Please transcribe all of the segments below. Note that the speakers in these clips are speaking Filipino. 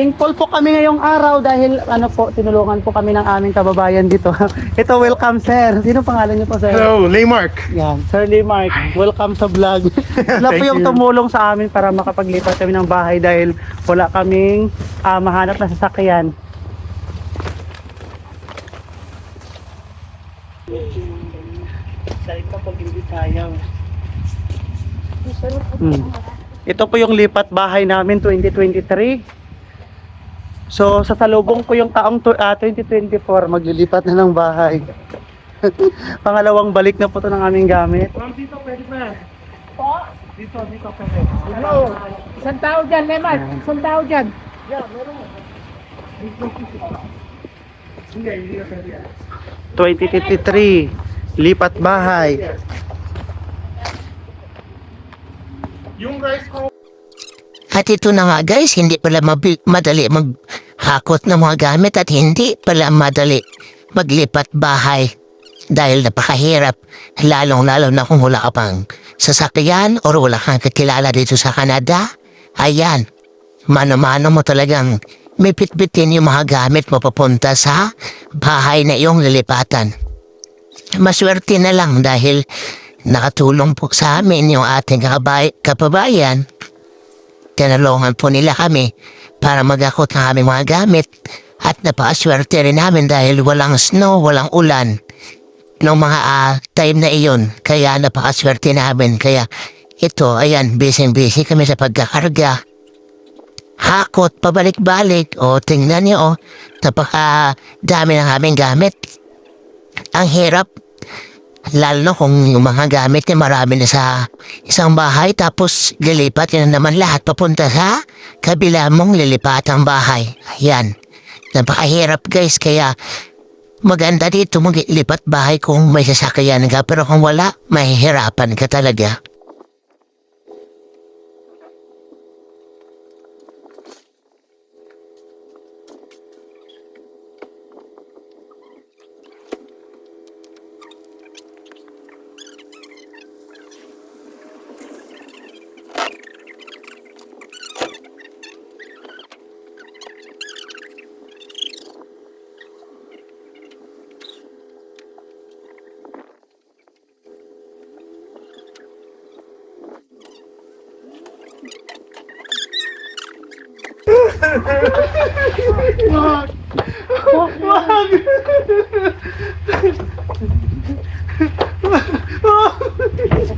Thankful po kami ngayong araw dahil ano po, tinulungan po kami ng aming kababayan dito. Ito, welcome sir. Sino pangalan niyo po sir? Hello, Laymark. Yan, Sir Lee Mark, welcome sa vlog. Sila po Thank yung you. tumulong sa amin para makapaglipat kami ng bahay dahil wala kaming ah, mahanap na sasakyan. Hmm. Ito po yung lipat bahay namin 2023. So, sa salubong po yung taong to- ah, 2024, maglilipat na ng bahay. Pangalawang balik na po to ng aming gamit. Ma'am, dito pwede na. Po? Dito, dito pwede. Hello. Isang tao dyan, Lemar. Isang tao dyan. Ka pwede. 2053, lipat bahay. Yung rice ko, At ito na nga guys, hindi pala madali maghakot ng mga gamit at hindi pala madali maglipat bahay. Dahil napakahirap, lalong-lalo na kung wala ka pang sasakyan or wala kang kakilala dito sa Canada. Ayan, mano-mano mo talagang may pitbitin yung mga gamit mo papunta sa bahay na iyong lilipatan. Maswerte na lang dahil nakatulong po sa amin yung ating kakabay- kapabayan tinalungan po nila kami para magakot ng aming mga gamit at napakaswerte rin namin dahil walang snow, walang ulan nung mga ah, time na iyon. Kaya napakaswerte namin. Kaya ito, ayan, busy-busy kami sa pagkakarga. Hakot, pabalik-balik. O, tingnan niyo, o, napaka dami ng aming gamit. Ang hirap. Lalo na kung yung mga gamit niya marami na sa isang bahay tapos lilipat na naman lahat papunta sa kabila mong lilipat ang bahay. Ayan. Napakahirap guys kaya maganda dito maglipat bahay kung may sasakyan ka pero kung wala, mahihirapan ka talaga.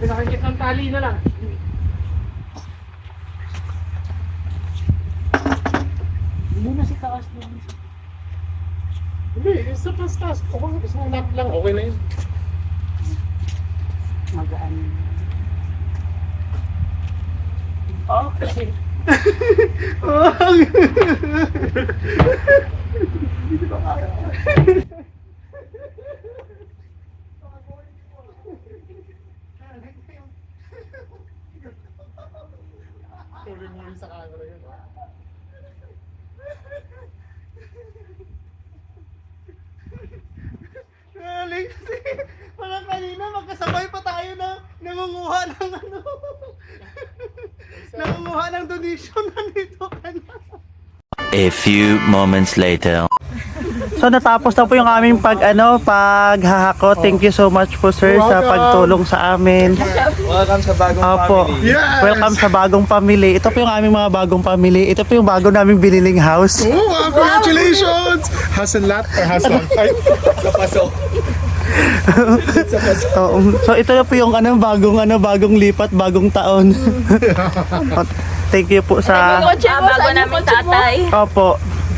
Pinakikit ng tali na lang. Muna si taas doon. hindi, sa. Okay, isang lang, okay na yun. Magaan. Okay. Tuloy mo yun sa camera yun. Alex, parang kanina magkasabay pa tayo na nangunguha ng ano. Nangunguha ng donation nandito ka na. A few moments later. So natapos na po yung aming pag ano, paghahakot. Thank you so much po sir sa Welcome. pagtulong sa amin. Welcome sa bagong Opo. family. Yes! Welcome sa bagong pamilya. Ito po yung aming mga bagong pamilya. Ito po yung bago naming biniling house. Oh, congratulations! Hasan Lat or Hasan? Ay, Sa paso. Oo. So ito na po yung ano bagong ano bagong lipat, bagong taon. Thank you po sa Kotse mo, bago namin tatay. Opo.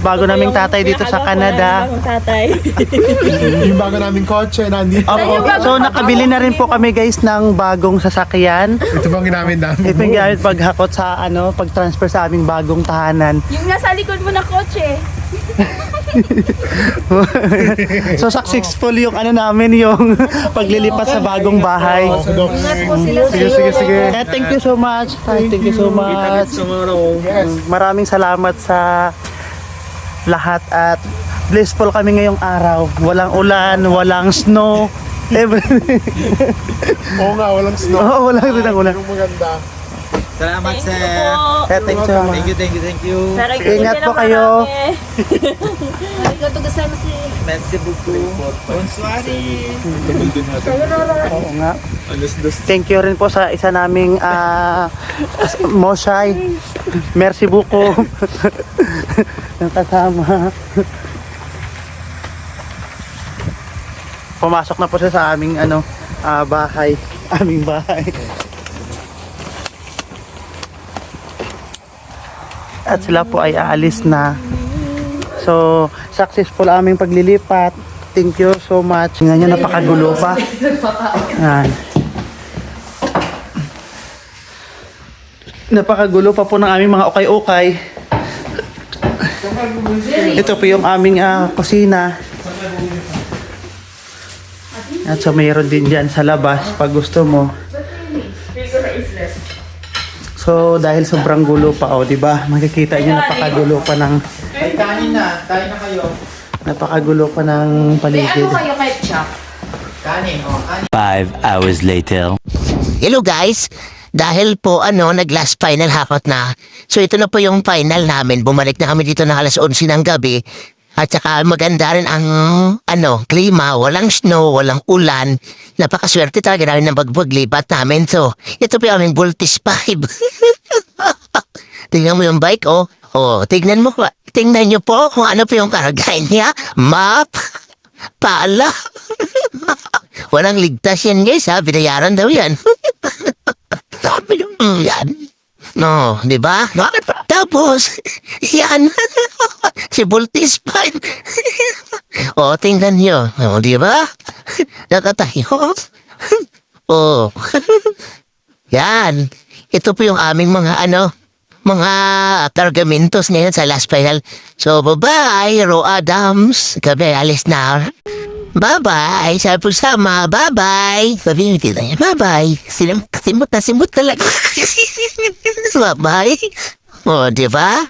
Bago naming tatay dito sa Canada. tatay. yung bago naming kotse, nandito. Opo. So nakabili na rin po kami guys ng bagong sasakyan. Ito bang ginamit namin? Ito yung gamit paghakot sa ano, pag-transfer sa aming bagong tahanan. Yung nasa likod mo na kotse. So successful yung ano namin yung paglilipat sa bagong bahay. Sige, sige, sige. Eh, thank you so much. Ay, thank you so much. Mm, Maraming salamat sa lahat at blissful kami ngayong araw. Walang ulan, walang snow. Everything. Oo nga, walang snow. Oo, walang rin ang ulan. Yung maganda. Salamat, Thank sir. you po. Eh, thank you. Thank you, thank you, thank you. Pero Ingat po kayo. marami. Merci beaucoup. Bonsoir. Oo nga. Thank you rin po sa isa naming ah, Moshay. Merci beaucoup. Ang kasama. Pumasok na po siya sa aming ano ah, bahay. Aming bahay. At sila po ay aalis na. So, successful aming paglilipat. Thank you so much. Tingnan nyo, napakagulo pa. Yan. Napakagulo pa po ng aming mga ukay-ukay. Ito po yung aming ah, kusina. At so mayroon din dyan sa labas pag gusto mo. So dahil sobrang gulo pa oh, 'di ba? Makikita niyo napakagulo pa ng Ay, kanin na. Kain na kayo. napakagulo pa ng paligid. Kanin, oh. Kanin. Five hours later. Hello guys! Dahil po ano, nag-last final hakot na. So ito na po yung final namin. Bumalik na kami dito na alas 11 ng gabi. At saka maganda rin ang ano, klima. Walang snow, walang ulan. Napakaswerte talaga namin ng bagbaglibat namin. So, ito po yung aming Voltis 5. Tingnan mo yung bike, oh. Oh, tingnan mo. Tingnan nyo po kung ano po yung karagayan niya. Map. Pala. Walang ligtas yan guys ha. Binayaran daw yan. Sabi yung mm, yan. No, di ba? Tapos, yan. Si Bultis pa. o, tingnan nyo. O, di ba? Nakatayo. o. yan. Ito po yung aming mga ano, mga kargamentos ngayon sa last final. So, bye-bye, Ro Adams. Kami alis na. Bye-bye, sa sama. Bye-bye. Sabi niyo niya, bye-bye. Sim simut na simut talaga. bye-bye. O, di ba?